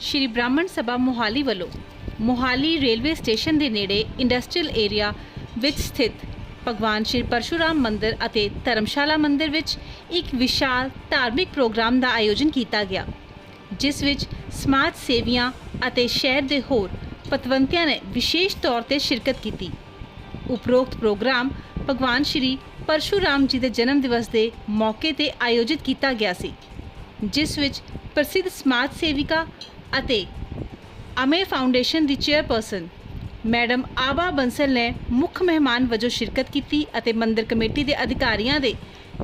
ਸ਼੍ਰੀ ਬ੍ਰਾਹਮਣ ਸਭਾ ਮੋਹਾਲੀ ਵੱਲੋਂ Mohali railway station ਦੇ ਨੇੜੇ ਇੰਡਸਟਰੀਅਲ ਏਰੀਆ ਵਿੱਚ ਸਥਿਤ ਭਗਵਾਨ ਸ਼੍ਰੀ ਪਰਸ਼ੂਰਾਮ ਮੰਦਿਰ ਅਤੇ ਧਰਮਸ਼ਾਲਾ ਮੰਦਿਰ ਵਿੱਚ ਇੱਕ ਵਿਸ਼ਾਲ ਧਾਰਮਿਕ ਪ੍ਰੋਗਰਾਮ ਦਾ ਆਯੋਜਨ ਕੀਤਾ ਗਿਆ, ਜਿਸ ਵਿੱਚ ਸਮਾਜ ਸੇਵੀਆਂ ਅਤੇ ਸ਼ਹਿਰ ਦੇ ਹੋਰ ਪਤਵੰਤਿਆਂ ਨੇ ਵਿਸ਼ੇਸ਼ ਤੌਰ ਤੇ ਸ਼ਿਰਕਤ ਕੀਤੀ। ਉਪਰੋਕਤ ਪ੍ਰੋਗਰਾਮ ਭਗਵਾਨ ਸ਼੍ਰੀ ਪਰਸ਼ੂਰਾਮ ਜੀ ਦੇ ਜਨਮ ਦਿਵਸ ਦੇ ਮੌਕੇ ਤੇ ਆਯੋਜਿਤ ਕੀਤਾ ਗਿਆ ਸੀ, ਜਿਸ ਵਿੱਚ ਪ੍ਰਸਿੱਧ ਸਮਾਜ ਸੇਵਿਕਾ ਅਤੇ ਅਮੇ ਫਾਊਂਡੇਸ਼ਨ ਦੀ ਚੇਅਰਪਰਸਨ ਮੈਡਮ ਆਬਾ ਬੰਸਲ ਨੇ ਮੁੱਖ ਮਹਿਮਾਨ ਵਜੋਂ ਸ਼ਿਰਕਤ ਕੀਤੀ ਅਤੇ ਮੰਦਿਰ ਕਮੇਟੀ ਦੇ ਅਧਿਕਾਰੀਆਂ ਦੇ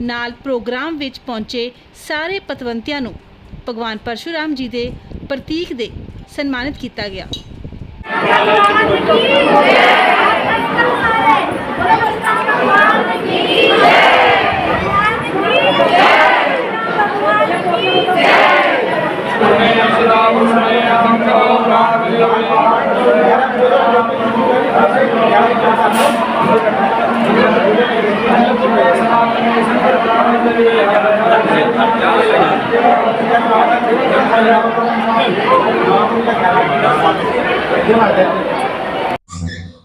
ਨਾਲ ਪ੍ਰੋਗਰਾਮ ਵਿੱਚ ਪਹੁੰਚੇ ਸਾਰੇ ਪਤਵੰਤਿਆਂ ਨੂੰ ਭਗਵਾਨ ਪਰਸ਼ੂਰਾਮ ਜੀ ਦੇ ਪ੍ਰਤੀਕ ਦੇ ਸਨਮਾਨਿਤ ਕੀਤਾ ਗਿਆ।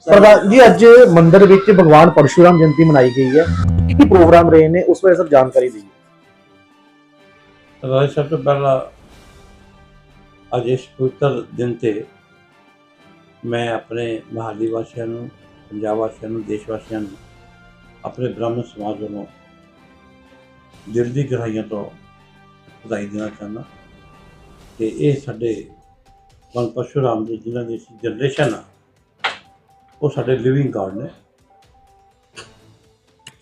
ਪ੍ਰਧਾਨ ਜੀ, ਅੱਜ ਮੰਦਿਰ ਵਿੱਚ ਭਗਵਾਨ ਪਰਸ਼ੂਰਾਮ ਜਯੰਤੀ ਮਨਾਈ ਗਈ ਹੈ। ਕੀ ਪ੍ਰੋਗਰਾਮ ਰਹੇ ਨੇ? ਉਸ ਬਾਰੇ ਸਭ ਜਾਣਕਾਰੀ ਦਿਓ। ਰਾਜ ਸਭ ਤੋਂ ਪਹਿਲਾਂ ਅੱਜ ਇਸ ਪਵਿੱਤਰ ਦਿਨ ਤੇ ਮੈਂ ਆਪਣੇ ਮਹਾਲੀ ਵਾਸੀਆਂ ਨੂੰ, ਪੰਜਾਬ ਵਾਸੀਆਂ ਨੂੰ, ਦੇਸ਼ ਵਾਸੀਆਂ ਨੂੰ, ਆਪਣੇ ਬ੍ਰਾਹਮਣ ਸਮਾਜ ਵੱਲੋਂ ਦਿਲ ਦੀ ਗਹਿਰਾਈਆਂ ਤੋਂ ਵਧਾਈ ਦੇਣਾ ਚਾਹੁੰਦਾ ਕਿ ਇਹ ਸਾਡੇ ਭਗਵਾਨ ਪਰਸ਼ੁਰਾਮ ਜੀ, ਜਿਨ੍ਹਾਂ ਦੀ ਜਨਰੇਸ਼ਨ ਆ, ਉਹ ਸਾਡੇ ਲਿਵਿੰਗ ਗਾਡ ਨੇ।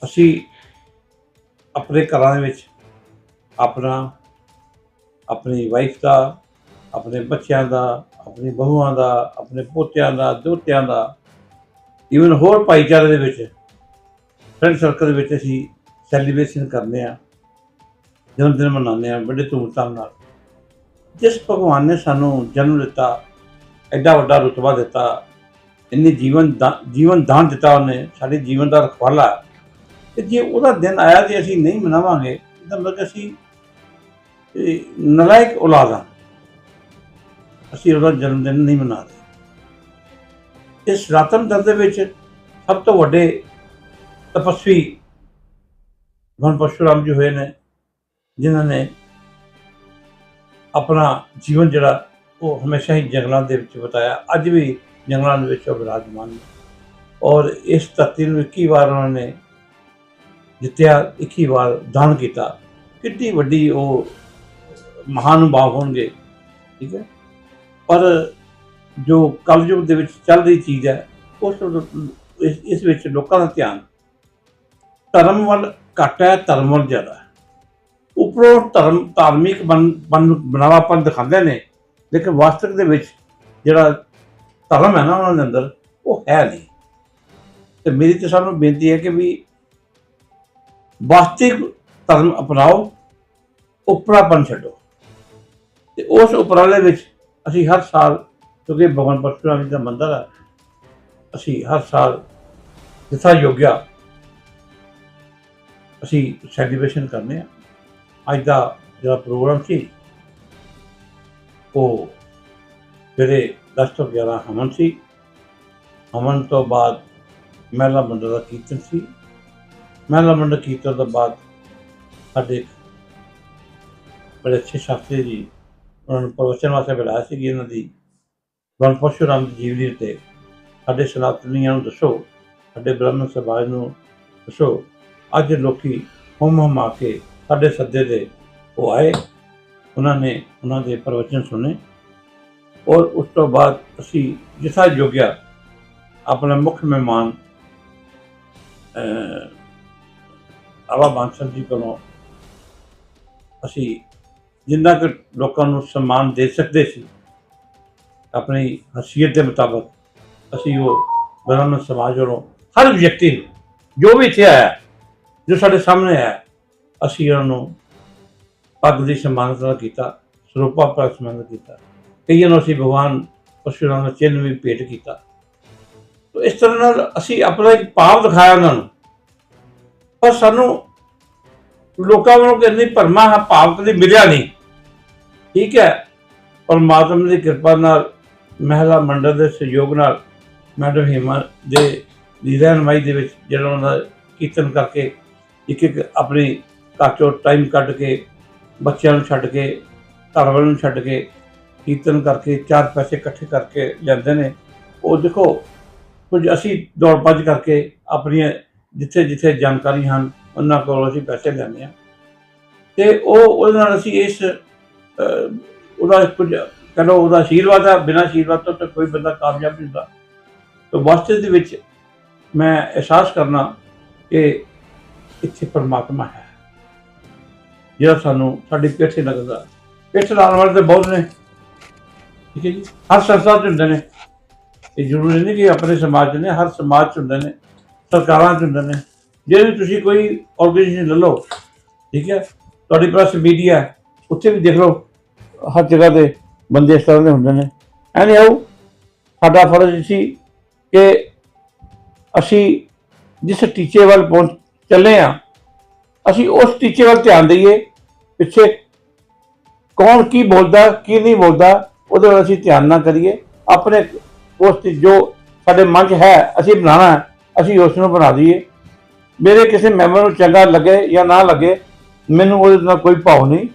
ਅਸੀਂ ਆਪਣੇ ਘਰਾਂ ਦੇ ਵਿੱਚ ਆਪਣਾ, ਆਪਣੀ ਵਾਈਫ ਦਾ ਆਪਣੇ ਬੱਚਿਆਂ ਦਾ, ਆਪਣੀ ਬਹੂਆਂ ਦਾ, ਆਪਣੇ ਪੋਤਿਆਂ ਦਾ, ਦੋਤਿਆਂ ਦਾ ਈਵਨ ਹੋਰ ਭਾਈਚਾਰੇ ਦੇ ਵਿੱਚ ਫਰੈਂਡ ਸਰਕਲ ਦੇ ਵਿੱਚ ਅਸੀਂ ਸੈਲੀਬ੍ਰੇਸ਼ਨ ਕਰਨੇ ਆ ਜਨਮ ਦਿਨ ਮਨਾਉਂਦੇ ਆ ਬੜੇ ਧੂਮਧਾਮ ਨਾਲ। ਜਿਸ ਭਗਵਾਨ ਨੇ ਸਾਨੂੰ ਜਨਮ ਦਿੱਤਾ, ਐਡਾ ਵੱਡਾ ਰੁਤਬਾ ਦਿੱਤਾ, ਇੰਨੇ ਜੀਵਨ ਦਾ- ਜੀਵਨ ਦਾਨ ਦਿੱਤਾ ਉਹਨੇ, ਸਾਡੇ ਜੀਵਨ ਦਾ ਰਖਵਾਲਾ। ਤੇ ਜੇ ਉਹਦਾ ਦਿਨ ਆਇਆ ਤੇ ਅਸੀਂ ਨਹੀਂ ਮਨਾਵਾਂਗੇ, ਤਾਂ ਮਤਲਬ ਅਸੀਂ ਨਲਾਇਕ ਔਲਾਦ ਹਾਂ ਅਸੀਂ ਉਹਦਾ ਜਨਮ ਦਿਨ ਨਹੀਂ ਮਨਾ ਰਹੇ। ਇਸ ਰਤਨ ਦਰ ਦੇ ਵਿੱਚ ਸਭ ਤੋਂ ਵੱਡੇ ਤਪਸਵੀ ਭਗਵਾਨ ਪਰਸ਼ੁਰਾਮ ਜੀ ਹੋਏ ਨੇ, ਜਿਨ੍ਹਾਂ ਨੇ ਆਪਣਾ ਜੀਵਨ ਜਿਹੜਾ ਉਹ ਹਮੇਸ਼ਾ ਹੀ ਜੰਗਲਾਂ ਦੇ ਵਿੱਚ ਬਤਾਇਆ। ਅੱਜ ਵੀ ਜੰਗਲਾਂ ਦੇ ਵਿੱਚ ਉਹ ਵਿਰਾਜਮਾਨ ਨੇ। ਔਰ ਇਸ ਧਰਤੀ ਨੂੰ 21 ਵਾਰ ਉਹਨਾਂ ਨੇ ਜਿੱਤਿਆ 21 ਵਾਰ ਦਾਨ ਕੀਤਾ। ਕਿੰਨੀ ਵੱਡੀ ਉਹ ਮਹਾਨੁਭਾਵ ਹੋਣਗੇ, ਠੀਕ ਹੈ? ਪਰ ਜੋ ਕਲਯੁਗ ਦੇ ਵਿੱਚ ਚੱਲ ਰਹੀ ਚੀਜ਼ ਹੈ, ਉਸ ਇਸ ਵਿੱਚ ਲੋਕਾਂ ਦਾ ਧਿਆਨ ਧਰਮ ਵੱਲ ਘੱਟ ਹੈ, ਧਰਮ ਵੱਲ ਜ਼ਿਆਦਾ ਹੈ। ਉੱਪਰੋਂ ਧਰਮ, ਧਾਰਮਿਕ ਬਣ ਬਣ, ਬਣਾਵਾਪਨ ਦਿਖਾਉਂਦੇ ਨੇ, ਲੇਕਿਨ ਵਾਸਤਵ ਦੇ ਵਿੱਚ ਜਿਹੜਾ ਧਰਮ ਹੈ ਨਾ ਉਹਨਾਂ ਦੇ ਅੰਦਰ, ਉਹ ਹੈ ਨਹੀਂ। ਤੇ ਮੇਰੀ ਤੇ ਸਾਨੂੰ ਬੇਨਤੀ ਹੈ ਕਿ ਵੀ ਵਾਸਤਵਿਕ ਧਰਮ ਅਪਣਾਓ, ਉਪਰਾਪਨ ਛੱਡੋ। ਤੇ ਉਸ ਉਪਰਾਲੇ ਵਿੱਚ ਅਸੀਂ ਹਰ ਸਾਲ, ਕਿਉਂਕਿ ਭਗਵਾਨ ਪਰਸ਼ੂਰਾਮ ਜੀ ਦਾ ਮੰਦਿਰ ਹੈ, ਅਸੀਂ ਹਰ ਸਾਲ ਜਿੱਥਾ ਯੋਗਿਆ ਅਸੀਂ ਸੈਲੀਬ੍ਰੇਸ਼ਨ ਕਰਨੇ ਆ। ਅੱਜ ਦਾ ਜਿਹੜਾ ਪ੍ਰੋਗਰਾਮ ਸੀ, ਉਹ ਜਿਹੜੇ 10 ਤੋਂ 11 ਹਮਨ ਸੀ ਹਮਨ ਤੋਂ ਬਾਅਦ ਮਹਿਲਾ ਮੰਡਲ ਦਾ ਕੀਰਤਨ ਸੀ। ਮਹਿਲਾ ਮੰਡਲ ਕੀਰਤਨ ਤੋਂ ਬਾਅਦ ਸਾਡੇ ਬੜੇ ਅੱਛੇ ਸ਼ਾਸਤਰੀ ਜੀ ਉਹਨਾਂ ਨੂੰ ਪ੍ਰਵਚਨ ਵਾਸਤੇ ਬੁਲਾਇਆ ਸੀ ਕਿ ਇਹਨਾਂ ਦੀ। ਭਗਵਾਨ ਪਰਸ਼ੁਰਾਮ ਦੀ ਜੀਵਨੀ 'ਤੇ ਸਾਡੇ ਸਨਾਤਨੀਆਂ ਨੂੰ ਦੱਸੋ, ਸਾਡੇ ਬ੍ਰਾਹਮਣ ਸਮਾਜ ਨੂੰ ਦੱਸੋ, ਅੱਜ ਲੋਕੀ ਹੁਮ ਆ ਕੇ ਸਾਡੇ ਸੱਦੇ ਦੇ ਉਹ ਆਏ, ਉਹਨਾਂ ਨੇ ਉਹਨਾਂ ਦੇ ਪ੍ਰਵਚਨ ਸੁਣੇ। ਔਰ ਉਸ ਤੋਂ ਬਾਅਦ ਅਸੀਂ ਜਿਸਾ ਜੋਗਿਆ ਆਪਣਾ ਮੁੱਖ ਮਹਿਮਾਨ, ਅਹ ਆਵਾ ਬਾਂਸਲ ਜੀ ਕੋਲੋਂ ਅਸੀਂ ਜਿੰਨਾ ਕਿ ਲੋਕਾਂ ਨੂੰ ਸਨਮਾਨ ਦੇ ਸਕਦੇ ਸੀ, ਆਪਣੀ ਹਸੀਅਤ ਦੇ ਮੁਤਾਬਕ ਅਸੀਂ ਉਹ ਬ੍ਰਾਹਮਣ ਸਮਾਜ ਵੱਲੋਂ ਹਰ ਵਿਅਕਤੀ ਨੂੰ, ਜੋ ਵੀ ਇੱਥੇ ਆਇਆ, ਜੋ ਸਾਡੇ ਸਾਹਮਣੇ ਆਇਆ, ਅਸੀਂ ਉਹਨਾਂ ਨੂੰ ਪੱਗ ਦੀ ਸਨਮਾਨਿਤ ਨਾਲ ਕੀਤਾ, ਸਰੂਪਾ ਪਰ ਸਨਮਾਨਿਤ ਕੀਤਾ। ਕਈਆਂ ਨੂੰ ਅਸੀਂ ਭਗਵਾਨ ਪਰਸ਼ੁਰਾਮ ਦਾ ਚਿੰਨ੍ਹ ਵੀ ਭੇਟ ਕੀਤਾ। ਤੋ ਇਸ ਤਰ੍ਹਾਂ ਨਾਲ ਅਸੀਂ ਆਪਣਾ ਇੱਕ ਭਾਵ ਦਿਖਾਇਆ ਉਹਨਾਂ ਨੂੰ। ਪਰ ਸਾਨੂੰ ਲੋਕਾਂ ਵੱਲੋਂ ਕਹਿੰਦੇ ਭਰਮਾ ਭਾਵ ਕਦੇ ਮਿਲਿਆ ਨਹੀਂ। ਠੀਕ ਹੈ, ਪਰਮਾਤਮਾ ਦੀ ਕਿਰਪਾ ਨਾਲ, ਮਹਿਲਾ ਮੰਡਲ ਦੇ ਸਹਿਯੋਗ ਨਾਲ, ਮੈਡਮ ਹੀਮਾ ਦੇ ਦੀ ਰਹਿਨਮਾਈ ਦੇ ਵਿੱਚ ਜਿਹੜਾ ਉਹਨਾਂ ਦਾ ਕੀਰਤਨ ਕਰਕੇ ਇੱਕ ਇੱਕ ਆਪਣੀ ਘਰ ਚੋਂ ਟਾਈਮ ਕੱਢ ਕੇ, ਬੱਚਿਆਂ ਨੂੰ ਛੱਡ ਕੇ ਘਰ ਵਾਲਿਆਂ ਨੂੰ ਛੱਡ ਕੇ, ਕੀਰਤਨ ਕਰਕੇ, ਚਾਰ ਪੈਸੇ ਇਕੱਠੇ ਕਰਕੇ ਜਾਂਦੇ ਨੇ। ਉਹ ਦੇਖੋ, ਕੁਝ ਅਸੀਂ ਦੌੜ ਭੱਜ ਕਰਕੇ ਆਪਣੀਆਂ ਜਿੱਥੇ ਜਿੱਥੇ ਜਾਣਕਾਰੀ ਹਨ, ਉਹਨਾਂ ਕੋਲੋਂ ਅਸੀਂ ਪੈਸੇ ਲੈਂਦੇ ਹਾਂ। ਤੇ ਉਹ ਉਹਦੇ ਨਾਲ ਅਸੀਂ ਇਸ ਉਹਦਾ ਕੁਝ ਕਹਿੰਦਾ ਉਹਦਾ ਆਸ਼ੀਰਵਾਦ ਹੈ ਬਿਨਾਂ ਆਸ਼ੀਰਵਾਦ ਤੋਂ ਤਾਂ ਕੋਈ ਬੰਦਾ ਕਾਮਯਾਬ ਨਹੀਂ ਹੁੰਦਾ। ਤਾਂ ਵਾਸਤੇ ਦੇ ਵਿੱਚ ਮੈਂ ਅਹਿਸਾਸ ਕਰਨਾ ਕਿ ਇੱਥੇ ਪਰਮਾਤਮਾ ਹੈ, ਜਿਹੜਾ ਸਾਨੂੰ ਸਾਡੀ ਪਿੱਠ 'ਤੇ ਲੱਗਦਾ ਪਿੱਠ ਲਾਉਣ ਵਾਲੇ ਤਾਂ ਬਹੁਤ ਨੇ। ਠੀਕ ਹੈ ਜੀ? ਹਰ ਸੰਸਥਾ 'ਚ ਹੁੰਦੇ ਨੇ। ਇਹ ਜ਼ਰੂਰੀ ਨਹੀਂ ਕਿ ਆਪਣੇ ਸਮਾਜ 'ਚ ਨੇ, ਹਰ ਸਮਾਜ 'ਚ ਹੁੰਦੇ ਨੇ, ਸਰਕਾਰਾਂ 'ਚ ਹੁੰਦੇ ਨੇ। ਜੇ ਵੀ ਤੁਸੀਂ ਕੋਈ ਆਰਗੇਨਾਈਜੇਸ਼ਨ ਲੈ ਲਓ, ਠੀਕ ਹੈ? ਤੁਹਾਡੀ ਪ੍ਰੈਸ ਮੀਡੀਆ ਉੱਥੇ ਵੀ ਦੇਖ ਲਓ। ਹਰ ਜਗ੍ਹਾ ਦੇ ਬੰਦੇ ਇਸ ਤਰ੍ਹਾਂ ਦੇ ਹੁੰਦੇ ਨੇ। ਐਨੀ ਆਉ ਸਾਡਾ ਫਰਜ਼ ਸੀ ਕਿ ਅਸੀਂ ਜਿਸ ਟੀਚੇ ਵੱਲ ਪਹੁੰਚ ਚੱਲੇ ਆ ਅਸੀਂ ਉਸ ਟੀਚੇ ਵੱਲ ਧਿਆਨ ਦਈਏ, ਪਿੱਛੇ ਕੌਣ ਕੀ ਬੋਲਦਾ, ਕੀ ਨਹੀਂ ਬੋਲਦਾ, ਉਹਦੇ ਵੱਲ ਅਸੀਂ ਧਿਆਨ ਨਾ ਕਰੀਏ। ਆਪਣੇ ਉਸ ਤੇ ਜੋ ਸਾਡੇ ਮਨ 'ਚ ਹੈ, ਅਸੀਂ ਬਣਾਉਣਾ ਅਸੀਂ ਉਸ ਨੂੰ ਬਣਾ ਦਈਏ। ਮੇਰੇ ਕਿਸੇ ਮੈਂਬਰ ਨੂੰ ਚੰਗਾ ਲੱਗੇ ਜਾਂ ਨਾ ਲੱਗੇ, ਮੈਨੂੰ ਉਹਦੇ ਨਾਲ ਕੋਈ ਭਾਵ ਨਹੀਂ।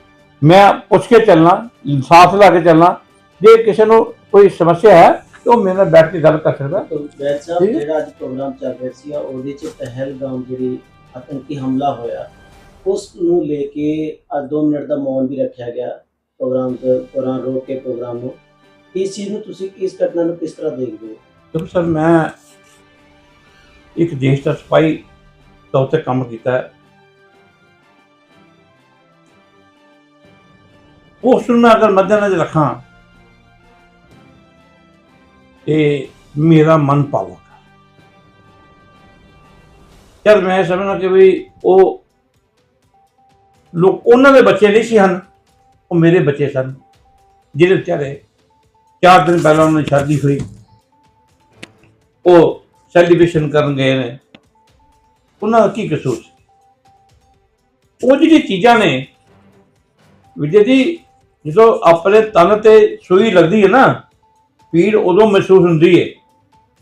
ਮੈਂ ਪੁੱਛ ਕੇ ਚੱਲਣਾ ਸਾਥ ਲਾ ਕੇ ਚੱਲਣਾ ਜੇ ਕਿਸੇ ਨੂੰ ਕੋਈ ਸਮੱਸਿਆ ਹੈ ਤਾਂ ਉਹ ਮੇਰੇ ਨਾਲ ਬੈਠ ਕੇ ਗੱਲ ਕਰ ਸਕਦਾ। ਤੋ ਵੈਦ ਸਾਹਿਬ। ਜਿਹੜਾ ਅੱਜ ਪ੍ਰੋਗਰਾਮ ਚੱਲ ਰਿਹਾ ਸੀ ਉਹਦੇ ਚ ਪਹਿਲਗਾਮ ਜਿਹੜੀ ਆਤੰਕੀ ਹਮਲਾ ਹੋਇਆ ਉਸ ਨੂੰ ਲੈ ਕੇ ਅੱਜ 2 ਮਿੰਟ ਦਾ ਮੌਨ ਵੀ ਰੱਖਿਆ ਗਿਆ ਪ੍ਰੋਗਰਾਮ ਦੌਰਾਨ ਰੋਕ ਕੇ ਪ੍ਰੋਗਰਾਮ ਨੂੰ। ਇਸ ਚੀਜ਼ ਨੂੰ ਤੁਸੀਂ ਇਸ ਘਟਨਾ ਨੂੰ ਕਿਸ ਤਰ੍ਹਾਂ ਦੇਖਦੇ ਹੋ? ਸਰ ਮੈਂ ਇੱਕ ਦੇਸ਼ ਦਾ ਸਿਪਾਹੀ ਤੌਰ ਤੇ ਕੰਮ ਕੀਤਾ ਉਸ ਨੂੰ ਮੈਂ ਅਗਰ ਮੱਦੇਨਜ਼ਰ ਰੱਖਾਂ ਇਹ ਮੇਰਾ ਮਨ ਪਾਵੇਗਾ ਯਾਰ ਮੈਂ ਸਮਝਣਾ ਕਿ ਵੀ ਉਹ ਲੋਕ ਉਹਨਾਂ ਦੇ ਬੱਚੇ ਨਹੀਂ ਸੀ ਹਨ, ਉਹ ਮੇਰੇ ਬੱਚੇ ਸਨ ਜਿਹੜੇ ਵਿਚਾਰੇ ਚਾਰ ਦਿਨ ਪਹਿਲਾਂ ਉਹਨਾਂ ਦੀ ਸ਼ਾਦੀ ਹੋਈ। ਉਹ ਸੈਲੀਬ੍ਰੇਸ਼ਨ ਕਰਨ ਗਏ ਨੇ। ਉਹਨਾਂ ਦਾ ਕੀ ਕਸੂਰ ਉਹ ਜਿਹੜੀ ਚੀਜ਼ਾਂ ਨੇ, ਵਿਜੇ ਜੀ ਜਦੋਂ ਆਪਣੇ ਤਨ ਤੇ ਸੂਈ ਲੱਗਦੀ ਹੈ ਨਾ, ਪੀੜ ਉਦੋਂ ਮਹਿਸੂਸ ਹੁੰਦੀ ਹੈ।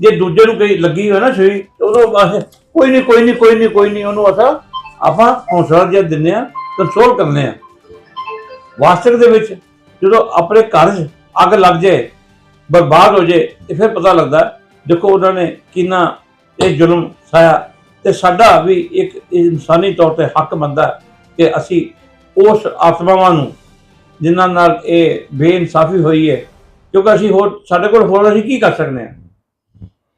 ਜੇ ਦੂਜੇ ਨੂੰ ਕਈ ਲੱਗੀ ਹੋਵੇ ਨਾ ਸੂਈ, ਤੇ ਉਦੋਂ ਬਸ ਕੋਈ ਨਹੀਂ ਕੋਈ ਨਹੀਂ ਕੋਈ ਨਹੀਂ ਕੋਈ ਨਹੀਂ ਉਹਨੂੰ ਅਸਾਂ ਆਪਾਂ ਹੌਸਲਾ ਜਿਹਾ ਦਿੰਦੇ ਆ ਕੰਟਰੋਲ ਕਰਨੇ ਆ ਵਾਸਤਵ ਦੇ ਵਿੱਚ ਜਦੋਂ ਆਪਣੇ ਘਰ 'ਚ ਅੱਗ ਲੱਗ ਜਾਏ, ਬਰਬਾਦ ਹੋ ਜਾਏ, ਤੇ ਫਿਰ ਪਤਾ ਲੱਗਦਾ, ਦੇਖੋ ਉਹਨਾਂ ਨੇ ਕਿੰਨਾ ਇਹ ਜ਼ੁਲਮ ਸਾਇਆ। ਤੇ ਸਾਡਾ ਵੀ ਇੱਕ ਇਨਸਾਨੀ ਤੌਰ ਤੇ ਹੱਕ ਬਣਦਾ ਕਿ ਅਸੀਂ ਉਸ ਆਤਮਾਵਾਂ ਨੂੰ ਜਿਨ੍ਹਾਂ ਨਾਲ ਇਹ ਬੇਇਨਸਾਫੀ ਹੋਈ ਹੈ। ਕਿਉਂਕਿ ਅਸੀਂ ਹੋਰ, ਸਾਡੇ ਕੋਲ ਹੋਰ ਅਸੀਂ ਕੀ ਕਰ ਸਕਦੇ ਹਾਂ?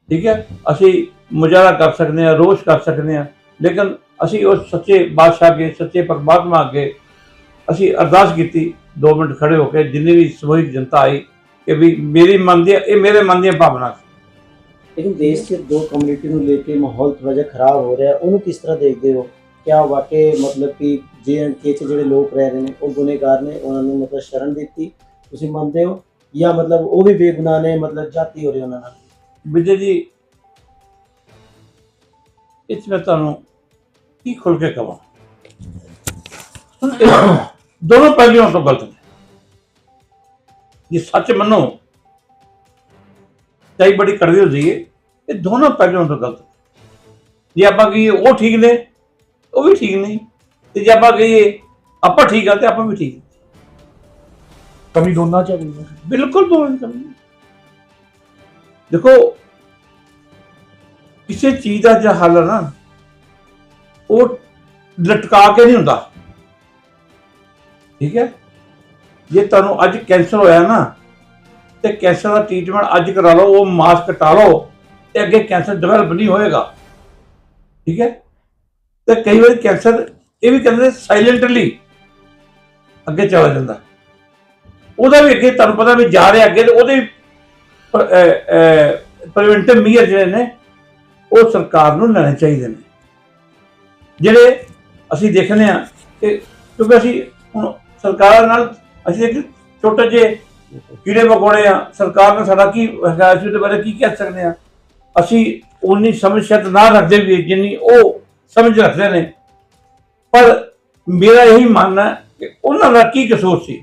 ਠੀਕ ਹੈ? ਅਸੀਂ ਮੁਜ਼ਾਹਰਾ ਕਰ ਸਕਦੇ ਹਾਂ, ਰੋਸ਼ ਕਰ ਸਕਦੇ ਹਾਂ। ਲੇਕਿਨ ਅਸੀਂ ਉਸ ਸੱਚੇ ਬਾਦਸ਼ਾਹ ਅੱਗੇ, ਸੱਚੇ ਪਰਮਾਤਮਾ ਅੱਗੇ ਅਸੀਂ ਅਰਦਾਸ ਕੀਤੀ। 2 ਮਿੰਟ ਖੜੇ ਹੋ ਕੇ ਜਿੰਨੀ ਵੀ ਸਮੂਹਿਕ ਜਨਤਾ ਆਈ ਕਿ ਵੀ ਮੇਰੀ ਮਨ ਦੀ ਇਹ ਮੇਰੇ ਮਨ ਦੀਆਂ ਭਾਵਨਾ ਸੀ। ਲੇਕਿਨ ਦੇਸ਼ 'ਚ ਦੋ ਕਮਿਊਨਿਟੀ ਨੂੰ ਲੈ ਕੇ ਮਾਹੌਲ ਥੋੜਾ ਜਿਹਾ ਖਰਾਬ ਹੋ ਰਿਹਾ। ਉਹਨੂੰ ਕਿਸ ਤਰ੍ਹਾਂ ਦੇਖਦੇ ਹੋ? ਕਿਆ ਵਾਕਈ ਮਤਲਬ ਕਿ ਜੇ ਐਂਡ ਕੇ ਚ ਜਿਹੜੇ ਲੋਕ ਰਹਿ ਰਹੇ ਨੇ, ਉਹ ਗੁਨੇਗਾਰ ਨੇ, ਉਹਨਾਂ ਨੂੰ ਮਤਲਬ ਸ਼ਰਨ ਦਿੱਤੀ। ਤੁਸੀਂ ਮੰਨਦੇ ਹੋ? ਜਾਂ ਮਤਲਬ ਉਹ ਵੀ ਬੇਗੁਨਾਹ ਨੇ, ਮਤਲਬ ਜਾਤੀ ਹੋ ਰਹੇ ਉਹਨਾਂ ਨਾਲ? ਵਿਜੇ ਜੀ, ਇਸ ਮੈਂ ਤੁਹਾਨੂੰ ਕੀ ਖੁੱਲ ਕੇ ਕਹਾਂ ਦੋਨੋਂ ਪਹਿਲੂਆਂ ਤੋਂ ਗਲਤ ਨੇ। ਜੇ ਸੱਚ ਮੰਨੋ, ਚਾਹੀ ਬੜੀ ਕੜਵੀ ਹੋ ਜਾਈਏ, ਇਹ ਦੋਨੋਂ ਪਹਿਲੂਆਂ ਤੋਂ ਗਲਤ ਨੇ। ਜੇ ਆਪਾਂ ਕਹੀਏ ਉਹ ਠੀਕ ਨੇ, ਉਹ ਵੀ ਠੀਕ ਨਹੀਂ। ਤੇ ਜੇ ਆਪਾਂ ਕਹੀਏ ਆਪਾਂ ਠੀਕ ਆ ਤੇ ਆਪਾਂ ਵੀ ਠੀਕ ਕਮੀ ਦੋਨਾਂ ਚ ਹੈਗੀ ਹੈ ਬਿਲਕੁਲ ਦੋਵੇਂ ਕਮੀ। ਦੇਖੋ ਕਿਸੇ ਚੀਜ਼ ਦਾ ਜਿਹੜਾ ਹੱਲ ਹੈ ਨਾ ਉਹ ਲਟਕਾ ਕੇ ਨਹੀਂ ਹੁੰਦਾ। ਠੀਕ ਹੈ? ਜੇ ਤੁਹਾਨੂੰ ਅੱਜ ਕੈਂਸਰ ਹੋਇਆ ਨਾ ਤੇ ਕੈਂਸਰ ਦਾ ਟ੍ਰੀਟਮੈਂਟ ਅੱਜ ਕਰਾ ਲਓ ਉਹ ਮਾਸਕ ਕਟਾ ਲਓ ਤੇ ਅੱਗੇ ਕੈਂਸਰ ਡਿਵੈਲਪ ਨਹੀਂ ਹੋਏਗਾ। ਠੀਕ ਹੈ? ਤੇ ਕਈ ਵਾਰੀ ਕੈਂਸਰ ਇਹ ਵੀ ਕਹਿੰਦੇ ਸਾਇਲੈਂਟਲੀ ਅੱਗੇ ਚਲਾ ਜਾਂਦਾ। ਉਹਦਾ ਵੀ ਅੱਗੇ ਤੁਹਾਨੂੰ ਪਤਾ ਵੀ ਜਾ ਰਿਹਾ ਅੱਗੇ ਤੇ ਉਹਦੇ ਪ੍ਰੀਵੈਂਟਿਵ ਮੀਅਰ ਜਿਹੜੇ ਨੇ, ਉਹ ਸਰਕਾਰ ਨੂੰ ਲੈਣੇ ਚਾਹੀਦੇ ਨੇ। ਜਿਹੜੇ ਅਸੀਂ ਦੇਖਦੇ ਆ ਕਿ ਕਿਉਂਕਿ ਅਸੀਂ ਹੁਣ ਸਰਕਾਰ ਨਾਲ ਅਸੀਂ ਇੱਕ ਛੋਟੇ ਜਿਹੇ ਕੀੜੇ ਮਕੌੜੇ ਆ ਸਰਕਾਰ ਨੇ ਸਾਡਾ ਕੀ ਹੈਗਾ ਅਸੀਂ ਬਾਰੇ ਕੀ ਕਹਿ ਸਕਦੇ ਆ ਅਸੀਂ ਉਨੀ ਸਮਝ ਸ਼ਾਇਦ ਨਾ ਰੱਖਦੇ ਵੀ ਜਿੰਨੀ ਉਹ ਸਮਝ ਰੱਖਦੇ ਨੇ। ਪਰ ਮੇਰਾ ਇਹੀ ਮੰਨਣਾ ਕਿ ਉਹਨਾਂ ਦਾ ਕੀ ਕਸੂਰ ਸੀ?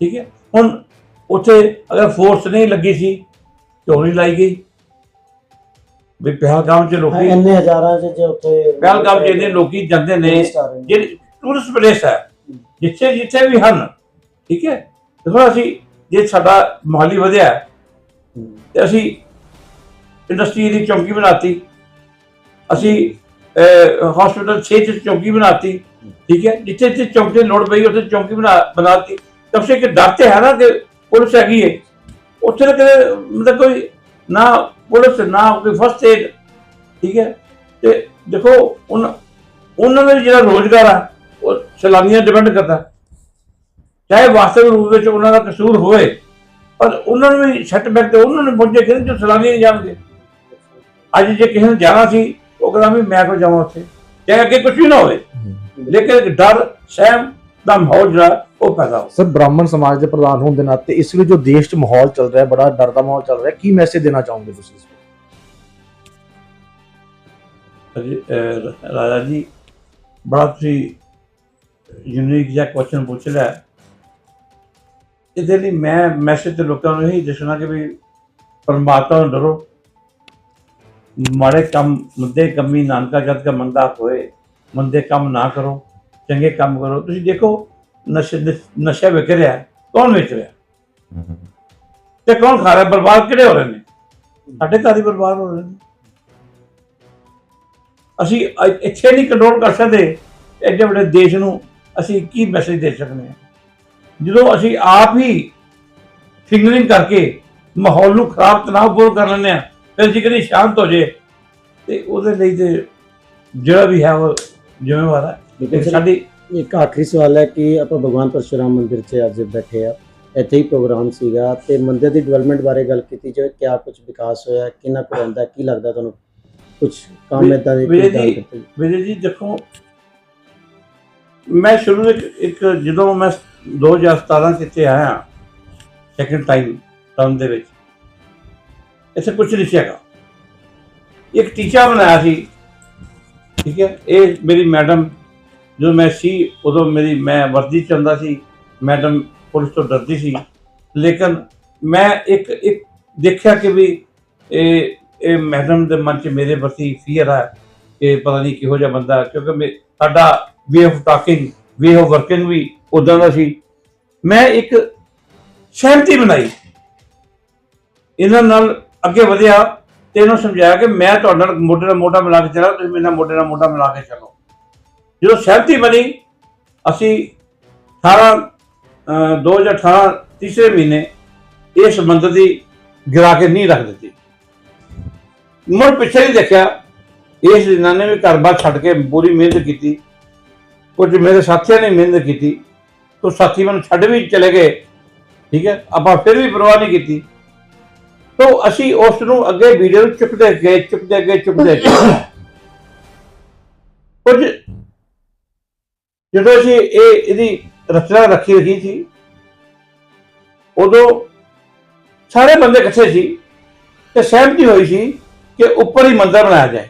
ਠੀਕ ਹੈ? ਹੁਣ ਉੱਥੇ ਅਗਰ ਫੋਰਸ ਨਹੀਂ ਲੱਗੀ ਸੀ ਕਿਉਂ ਨਹੀਂ ਲਾਈ ਗਈ? ਵੀ ਪਹਿਲਗਾਮ ਚ ਲੋਕੀ ਇੰਨੇ ਹਜ਼ਾਰਾਂ ਚ ਜੇ ਉੱਥੇ ਪਹਿਲਗਾਮ ਚ ਇੰਨੇ ਲੋਕੀ ਜਾਂਦੇ ਨੇ। ਜਿਹੜੇ ਟੂਰਿਸਟ ਪਲੇਸ ਹੈ ਜਿੱਥੇ ਜਿੱਥੇ ਵੀ ਹਨ ਠੀਕ ਹੈ? ਦੇਖੋ ਅਸੀਂ ਜੇ ਸਾਡਾ ਮੋਹਾਲੀ ਵਧਿਆ ਤੇ ਅਸੀਂ ਇੰਡਸਟਰੀ ਦੀ ਚੌਂਕੀ ਬਣਾਤੀ ਅਸੀਂ ਹਸਪੀਟਲ 6 ਚ ਚੌਂਕੀ ਬਣਾਤੀ, ਠੀਕ ਹੈ? ਜਿੱਥੇ ਜਿੱਥੇ ਚੌਕੀ ਦੀ ਲੋੜ ਪਈ, ਉੱਥੇ ਚੌਂਕੀ ਬਣਾ, ਬਣਾਤੀ। ਤਾਂ ਉਸੇ ਕਿ ਡਰ ਤੇ ਹੈ ਨਾ ਕਿ ਪੁਲਿਸ ਹੈਗੀ ਹੈ। ਉੱਥੇ ਤਾਂ ਕਦੇ ਮਤਲਬ ਕੋਈ ਨਾ ਪੁਲਿਸ, ਨਾ ਕੋਈ ਫਸਟ ਏਡ ਠੀਕ ਹੈ? ਤੇ ਦੇਖੋ ਉਹਨਾਂ ਦਾ ਵੀ ਜਿਹੜਾ ਰੋਜ਼ਗਾਰ ਆ, ਉਹ ਸੈਲਾਨੀਆਂ ਡਿਪੈਂਡ ਕਰਦਾ। ਚਾਹੇ ਵਾਸਤਵ ਰੂਪ ਵਿੱਚ ਉਹਨਾਂ ਦਾ ਕਸੂਰ ਹੋਵੇ, ਪਰ ਉਹਨਾਂ ਨੂੰ ਵੀ ਸੈਟਬੈਕ ਤੇ ਉਹਨਾਂ ਨੂੰ ਪਹੁੰਚੇ ਕਿ ਜੋ ਸੈਲਾਨੀ ਜਾਣਗੇ। ਅੱਜ ਜੇ ਕਿਸੇ ਨੇ ਜਾਣਾ ਸੀ ਉਹ ਕਹਿੰਦਾ ਵੀ ਮੈਂ ਕਿਉਂ ਜਾਵਾਂ ਉੱਥੇ? ਚਾਹੇ ਅੱਗੇ ਕੁਝ ਵੀ ਨਾ ਹੋਵੇ। ਲੇਕਿਨ ਇੱਕ ਡਰ ਸਹਿਮ ਦਾ ਮਾਹੌਲ ਜਿਹੜਾ ਉਹ ਪੈਦਾ ਹੋ ਸਰ ਬ੍ਰਾਹਮਣ ਸਮਾਜ ਦੇ ਪ੍ਰਧਾਨ ਹੋਣ ਦੇ ਨਾਤੇ ਇਸ ਵੇਲੇ ਜੋ ਦੇਸ਼ 'ਚ ਮਾਹੌਲ ਚੱਲ ਰਿਹਾ ਬੜਾ ਡਰ ਦਾ ਮਾਹੌਲ ਚੱਲ ਰਿਹਾ ਕੀ ਮੈਸੇਜ ਦੇਣਾ ਚਾਹੋਗੇ ਤੁਸੀਂ ਰਾਜਾ ਜੀ ਬੜਾ ਤੁਸੀਂ ਯੂਨੀਕ ਜਿਹਾ ਕੁਐਸਚਨ ਪੁੱਛ ਲਿਆ। ਇਹਦੇ ਲਈ ਮੈਂ ਮੈਸੇਜ ਤੇ ਲੋਕਾਂ ਨੂੰ ਇਹੀ ਦੱਸਣਾ ਕਿ ਵੀ ਪਰਮਾਤਮਾ ਨੂੰ ਡਰੋ। ਮਾੜੇ ਕੰਮ, ਮੁੱਦੇ ਕੰਮੀ ਨਾਨਕਾ ਜਦ ਕਾ ਮੰਦਾ ਹੋਏ, ਮੰਦੇ ਕੰਮ ਨਾ ਕਰੋ, ਚੰਗੇ ਕੰਮ ਕਰੋ। ਤੁਸੀਂ ਦੇਖੋ, ਨਸ਼ੇ ਨਸ਼ਾ ਵਿਕ ਰਿਹਾ ਕੌਣ ਵੇਚ ਰਿਹਾ? ਤੇ ਕੌਣ ਖਾ ਰਿਹਾ? ਬਰਬਾਦ ਕਿਹੜੇ ਹੋ ਰਹੇ ਨੇ? ਸਾਡੇ ਘਰ ਹੀ ਬਰਬਾਦ ਹੋ ਰਹੇ ਨੇ। ਅਸੀਂ ਇੱਥੇ ਨਹੀਂ ਕੰਟਰੋਲ ਕਰ ਸਕਦੇ। ਐਡੇ ਵੱਡੇ ਦੇਸ਼ ਨੂੰ ਅਸੀਂ ਕੀ ਮੈਸੇਜ ਦੇ ਸਕਦੇ ਹਾਂ? ਜਦੋਂ ਅਸੀਂ ਆਪ ਹੀ ਫਿੰਗਰਿੰਗ ਕਰਕੇ ਮਾਹੌਲ ਨੂੰ ਖਰਾਬ ਤਣਾਅਪੂਰਨ ਕਰ ਲੈਂਦੇ ਹਾਂ ਫਿਰ ਜੇ ਕਦੀ ਸ਼ਾਂਤ ਹੋ ਜੇ। ਤੇ ਉਹਦੇ ਲਈ ਤੇ ਜਿਹੜਾ ਵੀ ਹੈ ਉਹ ਜ਼ਿੰਮੇਵਾਰ ਹੈ। ਲੇਕਿਨ ਤੇ ਸਰ, ਸਾਡੀ ਇੱਕ ਆਖਰੀ ਸਵਾਲ ਹੈ ਕਿ ਆਪਾਂ ਭਗਵਾਨ ਪਰਸ਼ੁਰਾਮ ਮੰਦਿਰ 'ਚ ਅੱਜ ਬੈਠੇ ਆ। ਇੱਥੇ ਹੀ ਪ੍ਰੋਗਰਾਮ ਸੀਗਾ ਤੇ ਮੰਦਿਰ ਦੀ ਡਿਵੈਲਪਮੈਂਟ ਬਾਰੇ ਗੱਲ ਕੀਤੀ ਜਾਵੇ ਕਿਆ ਕੁਝ ਵਿਕਾਸ ਹੋਇਆ ਕਿੰਨਾ ਕੁ ਰਹਿੰਦਾ ਕੀ ਲੱਗਦਾ ਤੁਹਾਨੂੰ? ਕੁਝ ਕੰਮ ਵੀ- ਇਦਾਂ ਦੇ ਵੀਰੇ ਕੋਈ ਗੱਲ ਜੀ, ਕਰਦੇ ਵਿਜੇ ਜੀ ਦੇਖੋ ਮੈਂ ਸ਼ੁਰੂ ਵਿੱਚ ਇੱਕ ਜਦੋਂ ਮੈਂ 2017 ਚ ਇੱਥੇ ਆਇਆ ਸੈਕੰਡ ਟਾਈਮ ਟਰਮ ਦੇ ਵਿੱਚ ਇੱਥੇ ਕੁਝ ਨਹੀਂ ਸੀ ਹੈਗਾ। ਇੱਕ ਟੀਚਾ ਬਣਾਇਆ ਸੀ, ਠੀਕ ਹੈ, ਇਹ ਮੇਰੀ ਮੈਡਮ ਜਦੋਂ ਮੈਂ ਸੀ, ਉਦੋਂ ਮੇਰੀ, ਮੈਂ ਵਰਦੀ ਚ ਸੀ ਮੈਡਮ ਪੁਲਿਸ ਤੋਂ ਡਰਦੀ ਸੀ। ਲੇਕਿਨ ਮੈਂ ਇੱਕ ਇੱਕ ਦੇਖਿਆ ਕਿ ਵੀ ਇਹ ਇਹ ਮੈਡਮ ਦੇ ਮਨ 'ਚ ਮੇਰੇ ਪ੍ਰਤੀ ਫੀਅਰ ਹੈ ਕਿ ਪਤਾ ਨਹੀਂ ਕਿਹੋ ਜਿਹਾ ਬੰਦਾ, ਕਿਉਂਕਿ ਮੇ- ਸਾਡਾ way of talking way of working ਵੀ ਉਦਾਂ ਦਾ ਸੀ। ਮੈਂ ਇੱਕ ਸਹਿਮਤੀ ਬਣਾਈ। ਇਹਨਾਂ ਨਾਲ ਅੱਗੇ ਵਧਿਆ, ਤੇ ਇਹਨੂੰ ਸਮਝਾਇਆ ਕਿ ਮੈਂ ਤੁਹਾਡੇ ਨਾਲ ਮੋਢੇ ਨਾਲ ਮੋਢਾ ਮਿਲਾ ਕੇ ਚੱਲਾਂ, ਤੁਸੀਂ ਮੇਰੇ ਨਾਲ ਮੋਢੇ ਨਾਲ ਮੋਢਾ ਮਿਲਾ ਕੇ ਚੱਲੋ। ਜਦੋਂ ਸਹਿਮਤੀ ਬਣੀ, ਅਸੀਂ 18 ਅਹ 2018 ਤੀਸਰੇ ਮਹੀਨੇ ਇਸ ਮੰਦਰ ਦੀ ਗਿਰਾ ਕੇ ਨਹੀਂ ਰੱਖ ਦਿੱਤੀ। ਮੁੜ ਪਿੱਛੇ ਨਹੀਂ ਦੇਖਿਆ, ਇਸ ਦਿਨਾਂ ਨੇ ਵੀ ਘਰ-ਬਾਰ ਛੱਡ ਕੇ ਪੂਰੀ ਮਿਹਨਤ ਕੀਤੀ। ਕੁਝ ਮੇਰੇ ਸਾਥੀਆਂ ਨੇ ਮਿਹਨਤ ਕੀਤੀ। ਤੋ ਸਾਥੀ ਮੈਨੂੰ ਛੱਡ ਵੀ ਚਲੇ ਗਏ। ਠੀਕ ਹੈ? ਆਪਾਂ ਫਿਰ ਵੀ ਪਰਵਾਹ ਨਹੀਂ ਕੀਤੀ। ਤੋ ਅਸੀਂ ਉਸ ਨੂੰ ਅੱਗੇ ਵੀਡੀਓ ਨੂੰ ਚੁੱਕਦੇ ਗਏ ਚੁੱਕਦੇ ਗਏ ਚੁੱਕਦੇ ਗਏ। ਕੁਝ ਜਦੋਂ ਅਸੀਂ ਇਹ ਇਹਦੀ ਰਚਨਾ ਰੱਖੀ ਰਹੀ ਸੀ, ਉਦੋਂ ਸਾਰੇ ਬੰਦੇ ਇਕੱਠੇ ਸੀ ਤੇ ਸਹਿਮਤੀ ਹੋਈ ਸੀ ਕਿ ਉੱਪਰ ਹੀ ਮੰਦਰ ਬਣਾਇਆ ਜਾਏ।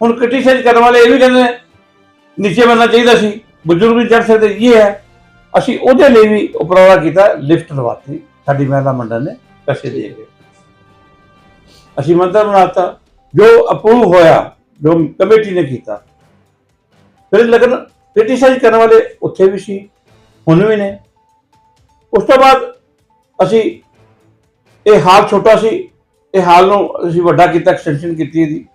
ਹੁਣ ਕ੍ਰਿਟਿਸਾਈਜ਼ ਕਰਨ ਵਾਲੇ ਇਹ ਵੀ ਕਹਿੰਦੇ ਨੇ, ਨੀਚੇ ਬਣਨਾ ਚਾਹੀਦਾ ਸੀ, ਬਜ਼ੁਰਗ ਵੀ ਚੜ ਸਕਦੇ, ਇਹ ਹੈ। ਅਸੀਂ ਉਹਦੇ ਲਈ ਵੀ ਉਪਰਾਲਾ ਕੀਤਾ, ਲਿਫਟ ਲਵਾਤੀ ਸਾਡੀ ਮਹਿਲਾ ਮੰਡਲ ਨੇ। ਪੈਸੇ ਦੇ ਕੇ। ਅਸੀਂ ਮੰਦਰ ਬਣਾਤਾ, ਜੋ ਅਪਰੂਵ ਹੋਇਆ, ਜੋ ਕਮੇਟੀ ਨੇ ਕੀਤਾ। ਫਿਰ ਲੇਕਿਨ ਕ੍ਰਿਟਿਸਾਈਜ਼ ਕਰਨ ਵਾਲੇ ਉੱਥੇ ਵੀ ਸੀ, ਹੁਣ ਵੀ ਨੇ। ਉਸ ਤੋਂ ਬਾਅਦ ਅਸੀਂ ਇਹ ਹਾਲ ਛੋਟਾ ਸੀ, ਇਹ ਹਾਲ ਨੂੰ ਅਸੀਂ ਵੱਡਾ ਕੀਤਾ ਐਕਸਟੈਂਸ਼ਨ ਕੀਤੀ ਇਹਦੀ।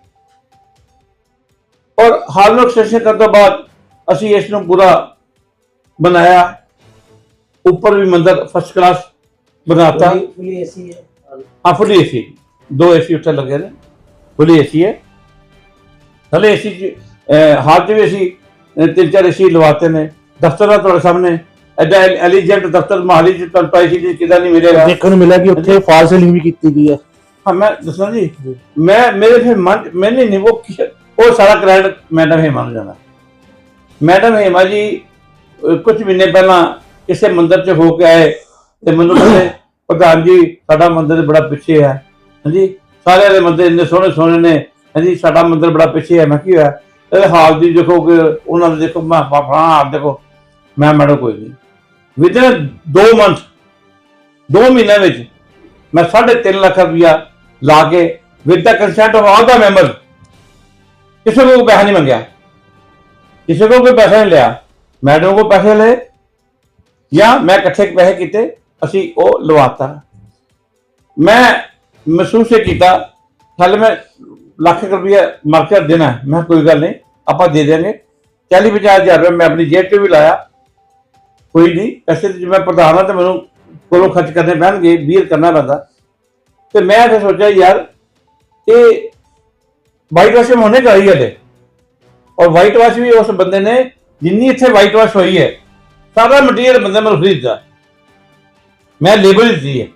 ਔਰ ਹਾਲ ਨੂੰ ਐਕਸਟੈਂਸ਼ਨ ਕਰਨ ਤੋਂ ਬਾਅਦ ਅਸੀਂ ਇਸ ਨੂੰ ਪੂਰਾ ਬਣਾਇਆ। ਉੱਪਰ ਵੀ ਮੰਦਰ ਫਸਟ ਕਲਾਸ ਬਣਾਤਾ। ਫੁੱਲੀ ਏਸੀ ਹੈ। ਹਾਂ ਫੁੱਲੀ ਏਸੀ ਦੋ ਏਸੀ ਉੱਥੇ ਲੱਗੇ ਨੇ। ਫੁੱਲੀ ਏਸੀ ਹੈ। ਹਲੇ ਏਸੀ ਹਾਲ ਚ ਵੀ ਤਿੰਨ ਚਾਰ ਏਸੀ ਲਵਾਤੇ ਨੇ। ਦਫ਼ਤਰ ਦਾ ਤੁਹਾਡੇ ਸਾਹਮਣੇ। ਐਡਾ ਐਲੀਜੈਂਟ ਦਫ਼ਤਰ ਮਹਾਲੀ ਚ ਤੁਹਾਨੂੰ ਪਾਈ ਸੀ ਕਿਦਾਂ ਨਹੀਂ ਮਿਲੇਗਾ। ਦੇਖਣ ਨੂੰ ਮਿਲਿਆ ਕਿ ਉੱਥੇ ਫਾਲ ਵੀ ਕੀਤੀ ਗਈ ਹੈ। ਹਾਂ ਮੈਂ ਦੱਸਣਾ ਜੀ। ਮੈਂ ਮੇਰੇ ਫਿਰ ਮਨ ਮੈਨੇ ਨਹੀਂ ਉਹ ਉਹ ਸਾਰਾ ਕ੍ਰੈਡਿਟ ਮੈਡਮ ਹੇਮਾ ਨੂੰ ਜਾਣਾ ਮੈਡਮ ਹੇਮਾ ਜੀ ਕੁਝ ਮਹੀਨੇ ਪਹਿਲਾਂ ਕਿਸੇ ਮੰਦਰ 'ਚ ਹੋ ਕੇ ਆਏ। ਤੇ ਮੈਨੂੰ ਕਹਿੰਦੇ ਪ੍ਰਧਾਨ ਜੀ, ਸਾਡਾ ਮੰਦਿਰ ਬੜਾ ਪਿੱਛੇ ਹੈ। ਹਾਂਜੀ, ਸਾਰਿਆਂ ਦੇ ਮੰਦਿਰ ਇੰਨੇ ਸੋਹਣੇ ਸੋਹਣੇ ਨੇ। ਹਾਂਜੀ, ਸਾਡਾ ਮੰਦਿਰ ਬੜਾ ਪਿੱਛੇ ਹੈ। ਮੈਂ ਕੀ ਹੋਇਆ? ਇਹ ਹਾਲ ਦੀ ਦੇਖੋ ਕਿ ਉਹਨਾਂ ਦੇ ਦੇਖੋ, ਮੈਂ ਫਾਫਾ ਆਪ ਦੇਖੋ। ਮੈਂ ਮੈਡਮ ਕੋਈ ਨਹੀਂ। ਵਿਦਨ 2 ਮੰਥ 2 ਮਹੀਨਿਆਂ ਵਿੱਚ ਮੈਂ 3.5 ਲੱਖ ਰੁਪਇਆ ਲਾ ਕੇ with the consent of all the member ਕਿਸੇ ਕੋਲ ਪੈਸਾ ਨਹੀਂ ਮੰਗਿਆ। ਕਿਸੇ ਕੋਲ ਕੋਈ ਪੈਸਾ ਨਹੀਂ ਲਿਆ। ਮੈਡਮ ਕੋਲ ਪੈਸੇ ਲਏ ਜਾਂ ਮੈਂ ਇਕੱਠੇ ਪੈਸੇ ਕੀਤੇ ਅਸੀਂ ਉਹ ਲਵਾਤਾ। ਮੈਂ ਮਹਿਸੂਸ ਇਹ ਕੀਤਾ ਹਾਲੇ ਮੈਂ ਲੱਖ ਕੁ ਰੁਪਇਆ ਮਾਰਕਰ ਦੇਣਾ ਮੈਂ ਕਿਹਾ, ਕੋਈ ਗੱਲ ਨਹੀਂ, ਆਪਾਂ ਦੇ ਦੇਵਾਂਗੇ 40 ਹਜ਼ਾਰ ਰੁਪਏ ਮੈਂ ਆਪਣੀ ਜੇਬ 'ਚ ਵੀ ਲਾਇਆ। ਕੋਈ ਨਹੀਂ, ਪੈਸੇ ਜੇ ਮੈਂ ਪ੍ਰਧਾਨ ਹਾਂ ਤਾਂ ਮੈਨੂੰ ਕੋਲੋਂ ਖਰਚ ਕਰਨੇ ਪੈਣਗੇ ਵੀਰ ਕਰਨਾ ਪੈਂਦਾ। ਤੇ ਮੈਂ ਫਿਰ ਸੋਚਿਆ, ਯਾਰ, ਇਹ ਵਾਈਟ ਵਾਸ਼ ਹੋਣੇ ਚਾਹੀਏ ਹਲੇ ਔਰ ਵਾਈਟ ਵਾਸ਼ ਵੀ ਉਸ ਬੰਦੇ ਨੇ, ਜਿੰਨੀ ਇੱਥੇ ਵਾਈਟ ਵਾਸ਼ ਹੋਈ ਹੈ, ਸਾਰਾ ਮਟੀਰੀਅਲ ਬੰਦੇ ਮੈਨੂੰ ਫ੍ਰੀ ਮੈਂ ਲੇਬਰ ਦਿੱਤੀ ਹੈ।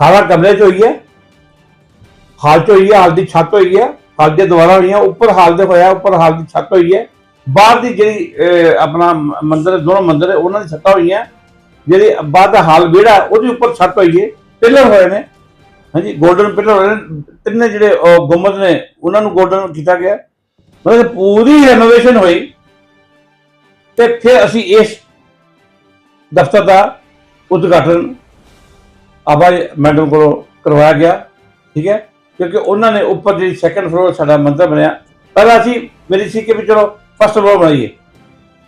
ਸਾਰਾ ਕਮਰੇ 'ਚ ਹੋਈ ਹੈ। ਹਾਲ 'ਚ ਹੋਈ ਹੈ, ਹਾਲ ਦੀ ਛੱਤ ਹੋਈ ਹੈ। ਹਾਲ ਦੇ ਦੁਆਰਾ ਹੋਈਆਂ, ਉੱਪਰ ਹਾਲ ਦੇ ਹੋਇਆ, ਉੱਪਰ ਹਾਲ ਦੀ ਛੱਤ ਹੋਈ ਹੈ। ਬਾਹਰ ਦੀ ਜਿਹੜੀ ਆਪਣਾ ਮੰਦਰ ਦੋਨੋਂ ਮੰਦਰ ਉਹਨਾਂ ਦੀ ਛੱਤਾਂ ਹੋਈਆਂ। ਜਿਹੜੀ ਬਾਹਰ ਦਾ ਹਾਲ ਵਿਹੜਾ ਉਹਦੇ ਉੱਪਰ ਛੱਤ ਹੋਈ ਹੈ। ਪਿਲਰ ਹੋਏ ਨੇ। ਹਾਂਜੀ 골ਡਨ ਪਿਲਰ ਹੋਏ ਨੇ। ਤਿੰਨੇ ਜਿਹੜੇ ਗੁੰਮਦ ਨੇ, ਉਹਨਾਂ ਨੂੰ 골ਡਨ ਕੀਤਾ ਗਿਆ। ਮਤਲਬ ਪੂਰੀ ਰੈਨੋਵੇਸ਼ਨ ਹੋਈ। ਤੇ ਫਿਰ ਅਸੀਂ ਇਸ ਦਫ਼ਤਰ ਦਾ ਉਦਘਾਟਨ ਆਬਾ ਮੈਡਮ ਕੋਲੋਂ ਕਰਵਾਇਆ ਗਿਆ, ਠੀਕ ਹੈ? ਕਿਉਂਕਿ ਉਹਨਾਂ ਨੇ ਉੱਪਰ ਜਿਹੜੀ ਸੈਕੰਡ ਫਲੋਰ ਸਾਡਾ ਮੰਦਰ ਬਣਿਆ, ਪਹਿਲਾਂ ਅਸੀਂ ਮੇਰੀ ਸੀ ਕਿ ਵੀ ਚਲੋ ਫਸਟ ਫਲੋਰ ਬਣਾਈਏ।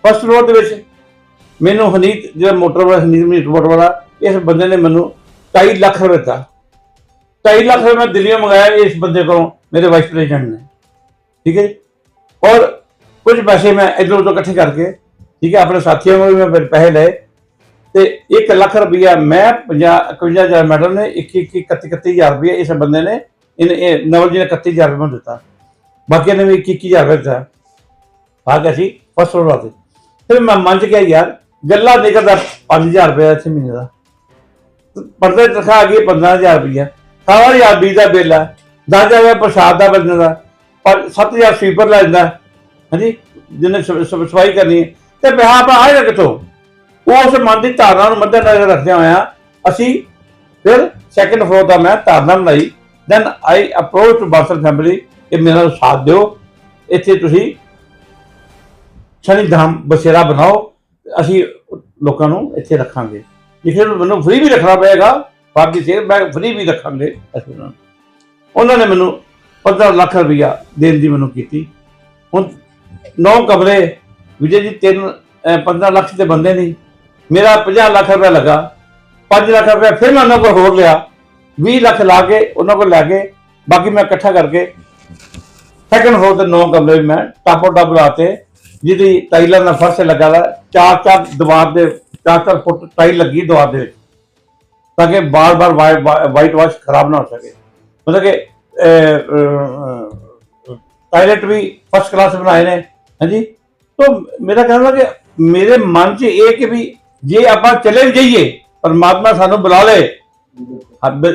ਫਸਟ ਫਲੋਰ ਦੇ ਵਿੱਚ ਮੈਨੂੰ ਹਨੀਤ, ਜਿਹੜਾ ਮੋਟਰ ਵਾਲਾ, ਹਨੀਤ ਮੀਟ ਮੋਟਰ ਵਾਲਾ, ਇਸ ਬੰਦੇ ਨੇ ਮੈਨੂੰ 2.5 ਲੱਖ ਰੁਪਏ ਦਿੱਤਾ। 2.5 ਲੱਖ ਰੁਪਏ ਮੈਂ ਦਿੱਲੀੋਂ ਮੰਗਾਇਆ ਇਸ ਬੰਦੇ ਕੋਲੋਂ, ਮੇਰੇ ਵਾਈਸ ਪ੍ਰੈਜ਼ੀਡੈਂਟ ਨੇ। ਠੀਕ ਹੈ ਜੀ? ਔਰ ਕੁਝ ਪੈਸੇ ਮੈਂ ਇਧਰ ਉਧਰ ਇਕੱਠੇ ਕਰਕੇ, ਠੀਕ ਹੈ, ਆਪਣੇ ਸਾਥੀਆਂ ਕੋਲੋਂ ਵੀ ਮੈਂ ਪੈਸੇ ਲਏ। ਤੇ 1 ਲੱਖ ਰੁਪਇਆ ਮੈਂ 50 51000 ਮੈਡਮ ਨੇ 21 31 31000 ਰੁਪਇਆ ਇਸ ਬੰਦੇ ਨੇ, ਇਹਨੇ, ਇਹ ਨਵਲ ਜੀ ਨੇ 31000 ਰੁਪਇਆ ਮੈਨੂੰ ਦਿੱਤਾ। ਬਾਕੀ ਨੇ ਵੀ 21000 ਰੁਪਇਆ ਦਿੱਤਾ। ਆ ਗਿਆ ਸੀ ਫਸਟ ਫਲੋਰ ਵਾਸਤੇ ਫਿਰ ਮੈਂ ਮੰਨ ਚ ਗਿਆ ਯਾਰ, ਗੱਲਾਂ ਨਿਕਲਦਾ 5000 ਰੁਪਇਆ ਇੱਥੇ ਮਹੀਨੇ ਦਾ। ਪਰਦੇ ਤਨਖਾਹ ਆ ਗਈ 15000 ਰੁਪਇਆ 18000 ਬੀਜ ਦਾ ਬਿੱਲ ਆ 10000 ਰੁਪਇਆ ਪ੍ਰਸ਼ਾਦ ਦਾ ਬੰਦੇ ਦਾ, ਪਰ 7000 ਸਵੀਪਰ ਲੈ ਜਾਂਦਾ। ਹਾਂਜੀ, ਜਿਹਨੇ ਸਫ਼ਾਈ ਕਰਨੀ ਹੈ। ਤੇ ਬਿਹਾਰ ਪਰ ਆਏਗਾ ਕਿੱਥੋਂ? ਉਸ ਮਨ ਦੀ ਧਾਰਨਾ ਨੂੰ ਮੱਦੇਨਜ਼ਰ ਰੱਖਦਿਆਂ ਹੋਇਆ ਅਸੀਂ ਫਿਰ ਸੈਕੰਡ ਫਲੋਰ ਦਾ ਮੈਂ ਧਾਰਨਾ ਬਣਾਈ। Then I approach to Basal family ਕਿ ਮੇਰਾ ਸਾਥ ਦਿਓ। ਇੱਥੇ ਤੁਸੀਂ ਸ਼ਨੀ ਧਾਮ ਬਸੇਰਾ ਬਣਾਓ। ਅਸੀਂ ਲੋਕਾਂ ਨੂੰ ਇੱਥੇ ਰੱਖਾਂਗੇ। ਜਿਸੇ ਮੈਨੂੰ ਫ੍ਰੀ ਵੀ ਰੱਖਣਾ ਪਏਗਾ, ਬਾਕੀ ਸੇ ਮੈਂ ਫ੍ਰੀ ਵੀ ਰੱਖਾਂਗੇ ਅਸੀਂ ਉਹਨਾਂ ਨੂੰ। ਉਹਨਾਂ ਨੇ ਮੈਨੂੰ 15 ਲੱਖ ਰੁਪਇਆ ਦੇਣ ਦੀ ਮੈਨੂੰ ਕੀਤੀ। ਹੁਣ ਨੌ ਕਮਰੇ, ਵਿਜੇ ਜੀ ਤਿੰਨ, ਅਹ 15 ਲੱਖ ਦੇ ਬੰਦੇ ਨਹੀਂ ਮੇਰਾ 50 ਲੱਖ ਰੁਪਇਆ ਲੱਗਾ 5 ਲੱਖ ਰੁਪਇਆ ਫਿਰ ਮੈਂ ਉਹਨਾਂ ਕੋਲ ਹੋਰ ਲਿਆ 20 ਲੱਖ ਲਾ ਕੇ ਉਹਨਾਂ ਕੋਲ ਲੈ ਕੇ ਬਾਕੀ ਮੈਂ ਇਕੱਠਾ ਕਰਕੇ ਸੈਕੰਡ ਫਲੋਰ ਤੇ ਨੌ ਕਮਰੇ ਵੀ ਮੈਂ ਟਾਪੋ ਟਾਪ ਲਾਤੇ ਜਿਹਦੀ ਟਾਈਲਾਂ ਦਾ ਫਰਸ਼ ਲੱਗਾ ਦਾ, ਚਾਰ ਚਾਰ ਦੀਵਾਰ ਦੇ, ਚਾਰ ਚਾਰ ਫੁੱਟ ਟਾਈਲ ਲੱਗੀ ਦੀਵਾਰ ਦੇ ਵਿੱਚ, ਤਾਂ ਕਿ ਬਾਰ-ਬਾਰ ਵਾਈਟ ਵਾਸ਼ ਖਰਾਬ ਨਾ ਹੋ ਸਕੇ। ਮਤਲਬ ਕਿ ਟਾਇਲਟ ਵੀ ਫਸਟ ਕਲਾਸ ਬਣਾਏ ਨੇ, ਹਾਂਜੀ? ਤਾਂ ਮੇਰਾ ਕਹਿਣਾ ਕਿ ਮੇਰੇ ਮਨ 'ਚ ਇਹ ਕਿ ਵੀ ਜੇ ਆਪਾਂ ਚਲੇ ਵੀ ਜਾਈਏ ਪਰਮਾਤਮਾ ਸਾਨੂੰ ਬੁਲਾ ਲੇ।